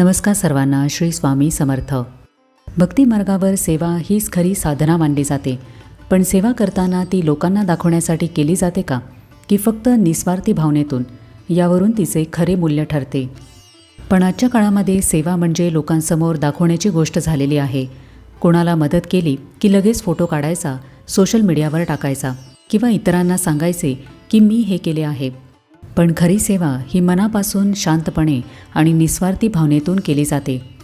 नमस्कार सर्वांना श्री स्वामी समर्थ. भक्ती मार्गावर सेवा हीच खरी साधना मानली जाते. पण सेवा करताना ती लोकांना दाखवण्यासाठी केली जाते का? की फक्त निस्वार्थी भावनेतून? यावरून तिचे खरे मूल्य ठरते. पण आजच्या काळामध्ये सेवा म्हणजे लोकांसमोर दाखवण्याची गोष्ट झालेली आहे. कोणाला मदत केली की लगेच फोटो काढायचा सोशल मीडियावर टाकायचा किंवा इतरांना सांगायचे की मी हे केले आहे. पण खरी सेवा ही मनापासून शांतपणे आणि निस्वार्थी भावनेतून केली जाते.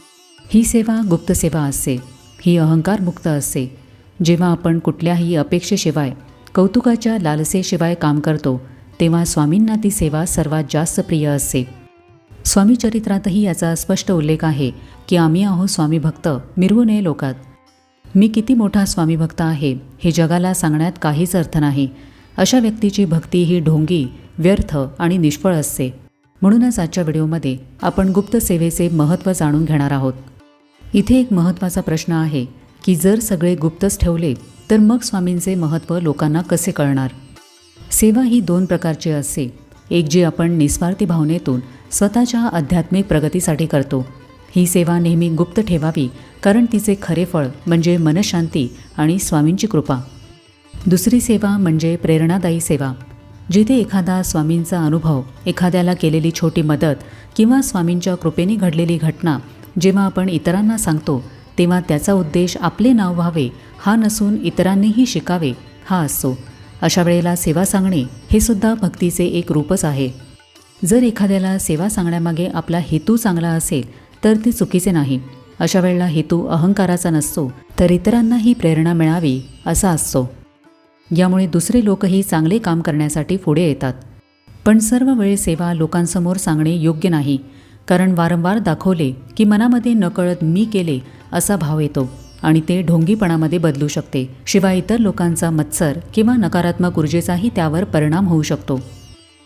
ही सेवा गुप्त सेवा असते. ही अहंकारमुक्त असते. जेव्हा आपण कुठल्याही अपेक्षेशिवाय कौतुकाच्या लालसेशिवाय काम करतो तेव्हा स्वामींना ती सेवा सर्वात जास्त प्रिय असते. स्वामी चरित्रातही याचा स्पष्ट उल्लेख आहे की आम्ही आहो स्वामी भक्त मिरवू नये लोकात. मी किती मोठा स्वामी भक्त आहे हे जगाला सांगण्यात काहीच अर्थ नाही. अशा व्यक्तीची भक्ती ही ढोंगी व्यर्थ आणि निष्फळ असते. म्हणूनच आजच्या व्हिडिओमध्ये आपण गुप्त सेवेचे महत्त्व जाणून घेणार आहोत. इथे एक महत्त्वाचा प्रश्न आहे की जर सगळे गुप्तच ठेवले तर मग स्वामींचे महत्त्व लोकांना कसे कळणार? सेवा ही दोन प्रकारची असते. एक जी आपण निस्वार्थी भावनेतून स्वतःच्या आध्यात्मिक प्रगतीसाठी करतो. ही सेवा नेहमी गुप्त ठेवावी कारण तिचे खरे फळ म्हणजे मनशांती आणि स्वामींची कृपा. दुसरी सेवा म्हणजे प्रेरणादायी सेवा. जिथे एखादा स्वामींचा अनुभव एखाद्याला केलेली छोटी मदत किंवा स्वामींच्या कृपेने घडलेली घटना जेव्हा आपण इतरांना सांगतो तेव्हा त्याचा उद्देश आपले नाव व्हावे हा नसून इतरांनीही शिकावे हा असतो. अशा वेळेला सेवा सांगणे हे सुद्धा भक्तीचे एक रूपच आहे. जर एखाद्याला सेवा सांगण्यामागे आपला हेतू चांगला असेल तर ते चुकीचे नाही. अशा वेळेला हेतू अहंकाराचा नसतो तर इतरांनाही प्रेरणा मिळावी असा असतो. यामुळे दुसरे लोकही चांगले काम करण्यासाठी पुढे येतात. पण सर्व वेळ सेवा लोकांसमोर सांगणे योग्य नाही. कारण वारंवार दाखवले की मनामध्ये नकळत मी केले असा भाव येतो आणि ते ढोंगीपणामध्ये बदलू शकते. शिवाय इतर लोकांचा मत्सर किंवा नकारात्मक ऊर्जेचाही त्यावर परिणाम होऊ शकतो.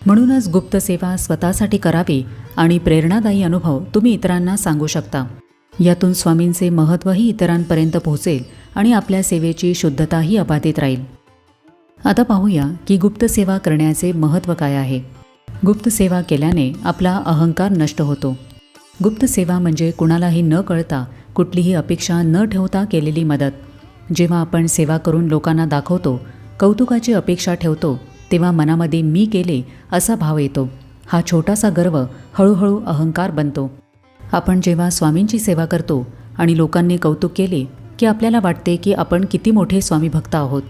म्हणूनच गुप्त सेवा स्वतःसाठी करावी आणि प्रेरणादायी अनुभव तुम्ही इतरांना सांगू शकता. यातून स्वामींचे महत्त्वही इतरांपर्यंत पोहोचेल आणि आपल्या सेवेची शुद्धताही अबाधित राहील. आता पाहूया की गुप्त सेवा करण्याचे महत्त्व काय आहे. गुप्त सेवा केल्याने आपला अहंकार नष्ट होतो. गुप्त सेवा म्हणजे कुणालाही न कळता कुठलीही अपेक्षा न ठेवता केलेली मदत. जेव्हा आपण सेवा करून लोकांना दाखवतो कौतुकाची अपेक्षा ठेवतो तेव्हा मनामध्ये मी केले असा भाव येतो. हा छोटासा गर्व हळूहळू अहंकार बनतो. आपण जेव्हा स्वामींची सेवा करतो आणि लोकांनी कौतुक केले की आपल्याला वाटते की आपण किती मोठे स्वामी भक्त आहोत.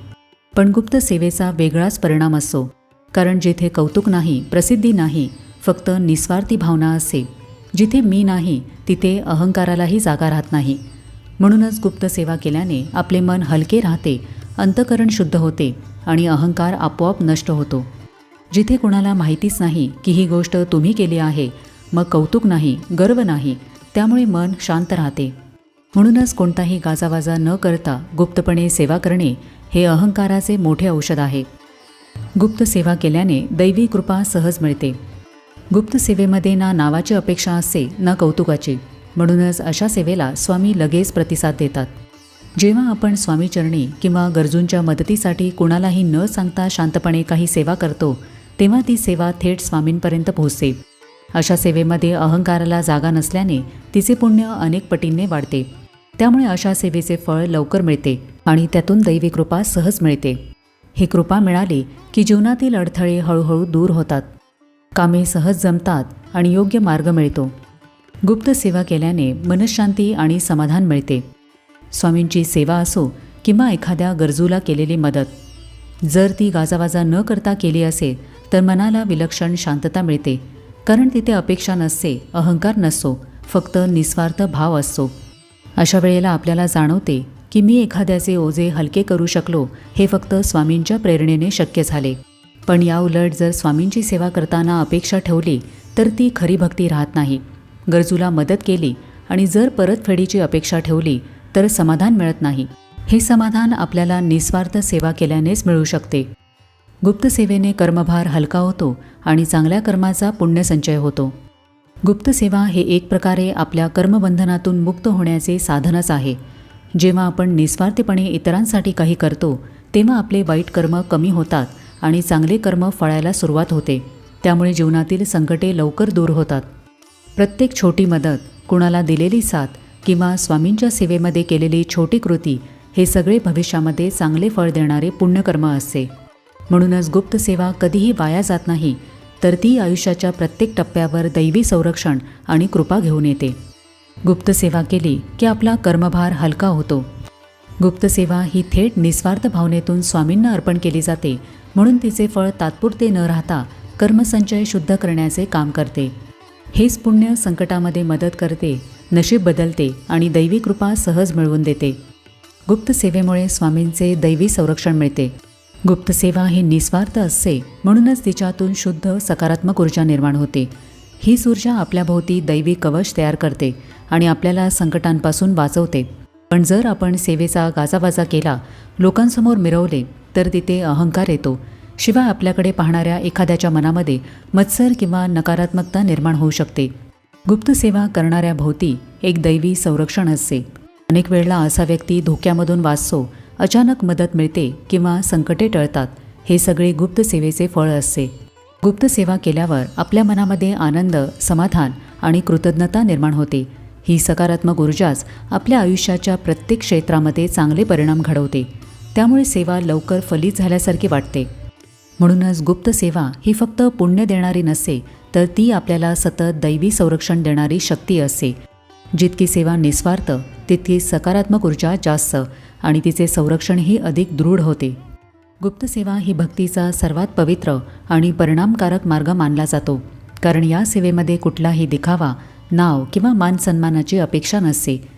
पण गुप्त सेवेचा वेगळाच परिणाम असतो कारण जिथे कौतुक नाही प्रसिद्धी नाही फक्त निस्वार्थी भावना असते जिथे मी नाही तिथे अहंकारालाही जागा राहत नाही. म्हणूनच गुप्त सेवा केल्याने आपले मन हलके राहते अंतकरण शुद्ध होते आणि अहंकार आपोआप नष्ट होतो. जिथे कोणाला माहितीच नाही की ही गोष्ट तुम्ही केली आहे मग कौतुक नाही गर्व नाही त्यामुळे मन शांत राहते. म्हणूनच कोणताही गाजावाजा न करता गुप्तपणे सेवा करणे हे अहंकाराचे मोठे औषध आहे. गुप्त सेवा केल्याने दैवी कृपा सहज मिळते. गुप्त सेवेमध्ये ना नावाची अपेक्षा असते ना कौतुकाची. म्हणूनच अशा सेवेला स्वामी लगेच प्रतिसाद देतात. जेव्हा आपण स्वामीचरणी किंवा गरजूंच्या मदतीसाठी कुणालाही न सांगता शांतपणे काही सेवा करतो तेव्हा ती सेवा थेट स्वामींपर्यंत पोहोचते. अशा सेवेमध्ये अहंकाराला जागा नसल्याने तिचे पुण्य अनेक पटींनी वाढते. त्यामुळे अशा सेवेचे फळ लवकर मिळते आणि त्यातून दैवी कृपा सहज मिळते. ही कृपा मिळाली की जीवनातील अडथळे हळूहळू दूर होतात. कामे सहज जमतात आणि योग्य मार्ग मिळतो. गुप्त सेवा केल्याने मनशांती आणि समाधान मिळते. स्वामींची सेवा असो किंवा एखाद्या गरजूला केलेली मदत. जर ती गाजावाजा न करता केली असेल तर मनाला विलक्षण शांतता मिळते. कारण तिथे अपेक्षा नसते अहंकार नसतो फक्त निस्वार्थ भाव असतो. अशा वेळेला आपल्याला जाणवते की मी एखाद्याचे ओझे हलके करू शकलो हे फक्त स्वामींच्या प्रेरणेने शक्य झाले. पण याउलट जर स्वामींची सेवा करताना अपेक्षा ठेवली तर ती खरी भक्ती राहत नाही. गरजूला मदत केली आणि जर परतफेडीची अपेक्षा ठेवली तर समाधान मिळत नाही. हे समाधान आपल्याला निस्वार्थ सेवा केल्यानेच मिळू शकते. गुप्त सेवेने कर्मभार हलका होतो आणि चांगल्या कर्माचा पुण्यसंचय होतो. गुप्त सेवा हे एक प्रकारे आपल्या कर्मबंधनातून मुक्त होण्याचे साधनच आहे. जेव्हा आपण निस्वार्थीपणे इतरांसाठी काही करतो तेव्हा आपले वाईट कर्म कमी होतात आणि चांगले कर्म फळायला सुरुवात होते. त्यामुळे जीवनातील संकटे लवकर दूर होतात. प्रत्येक छोटी मदत कुणाला दिलेली साथ किंवा स्वामींच्या सेवेमध्ये केलेली छोटी कृती हे सगळे भविष्यामध्ये चांगले फळ देणारे पुण्यकर्म असते. म्हणूनच गुप्त सेवा कधीही वाया जात नाही. तर ती आयुष्याच्या प्रत्येक टप्प्यावर दैवी संरक्षण आणि कृपा घेऊन येते. गुप्त सेवा केली की आपला कर्मभार हलका होतो. गुप्त सेवा ही थेट निस्वार्थ भावनेतून स्वामींना अर्पण केली जाते म्हणून तिचे फळ तात्पुरते न राहता कर्मसंचय शुद्ध करण्याचे काम करते. हेच पुण्य संकटामध्ये मदत करते नशीब बदलते आणि दैवी कृपा सहज मिळवून देते. गुप्त सेवेमुळे स्वामींचे दैवी संरक्षण मिळते. गुप्त सेवा ही निस्वार्थ असते म्हणूनच तिच्यातून शुद्ध सकारात्मक ऊर्जा निर्माण होते. हीच ऊर्जा आपल्याभोवती दैवी कवच तयार करते आणि आपल्याला संकटांपासून वाचवते. पण जर आपण सेवेचा गाजावाजा केला लोकांसमोर मिरवले तर तिथे अहंकार येतो. शिवाय आपल्याकडे पाहणाऱ्या एखाद्याच्या मनामध्ये मत्सर किंवा नकारात्मकता निर्माण होऊ शकते. गुप्त सेवा करणाऱ्या भोवती एक दैवी संरक्षण असते. अनेक वेळेला असा व्यक्ती धोक्यामधून वाचतो अचानक मदत मिळते किंवा संकटे टळतात हे सगळे गुप्त सेवेचे फळ असते. गुप्त सेवा केल्यावर आपल्या मनामध्ये आनंद समाधान आणि कृतज्ञता निर्माण होते. ही सकारात्मक ऊर्जाच आपल्या आयुष्याच्या प्रत्येक क्षेत्रामध्ये चांगले परिणाम घडवते. त्यामुळे सेवा लवकर फलित झाल्यासारखी वाटते. म्हणूनच गुप्त सेवा ही फक्त पुण्य देणारी नसते तर ती आपल्याला सतत दैवी संरक्षण देणारी शक्ती असते. जितकी सेवा निस्वार्थ तितकी सकारात्मक ऊर्जा जास्त आणि तिचे संरक्षणही अधिक दृढ होते. गुप्त सेवा ही भक्तीचा सर्वात पवित्र आणि परिणामकारक मार्ग मानला जातो कारण या सेवेमध्ये कुठलाही दिखावा नाव किंवा मानसन्मानाची अपेक्षा नसते.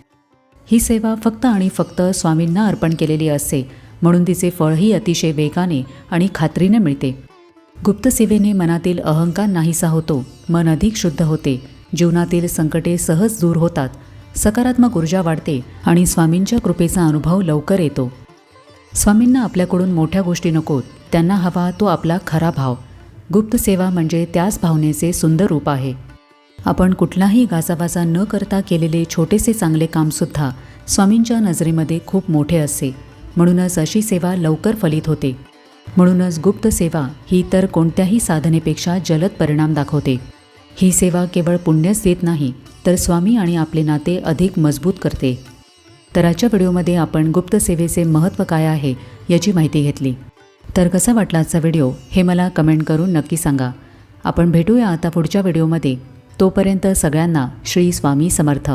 ही सेवा फक्त आणि फक्त स्वामींना अर्पण केलेली असते म्हणून तिचे फळही अतिशय वेगाने आणि खात्रीने मिळते. गुप्त सेवेने मनातील अहंकार नाहीसा होतो मन अधिक शुद्ध होते जीवनातील संकटे सहज दूर होतात. सकारात्मक ऊर्जा वाढते आणि स्वामींच्या कृपेचा अनुभव लवकर येतो. स्वामींना आपल्याकडून मोठ्या गोष्टी नकोत त्यांना हवा तो आपला खरा भाव. गुप्त सेवा म्हणजे त्याच भावनेचे सुंदर रूप आहे. आपण कुठलाही गाजावाजा न करता केलेले छोटेसे चांगले कामसुद्धा स्वामींच्या नजरेमध्ये खूप मोठे असते. म्हणूनच अशी सेवा लवकर फलित होते. म्हणूनच गुप्त सेवा ही तर कोणत्याही साधनेपेक्षा जलद परिणाम दाखवते. ही सेवा केवळ पुण्यच देत नाही तर स्वामी आणि आपले नाते अधिक मजबूत करते. तर आजच्या व्हिडिओमध्ये आपण गुप्त सेवेचे महत्त्व काय आहे याची माहिती घेतली. तर कसा वाटला आजचा व्हिडिओ हे मला कमेंट करून नक्की सांगा. आपण भेटूया आता पुढच्या व्हिडिओमध्ये. तोपर्यंत सगळ्यांना श्री स्वामी समर्थ.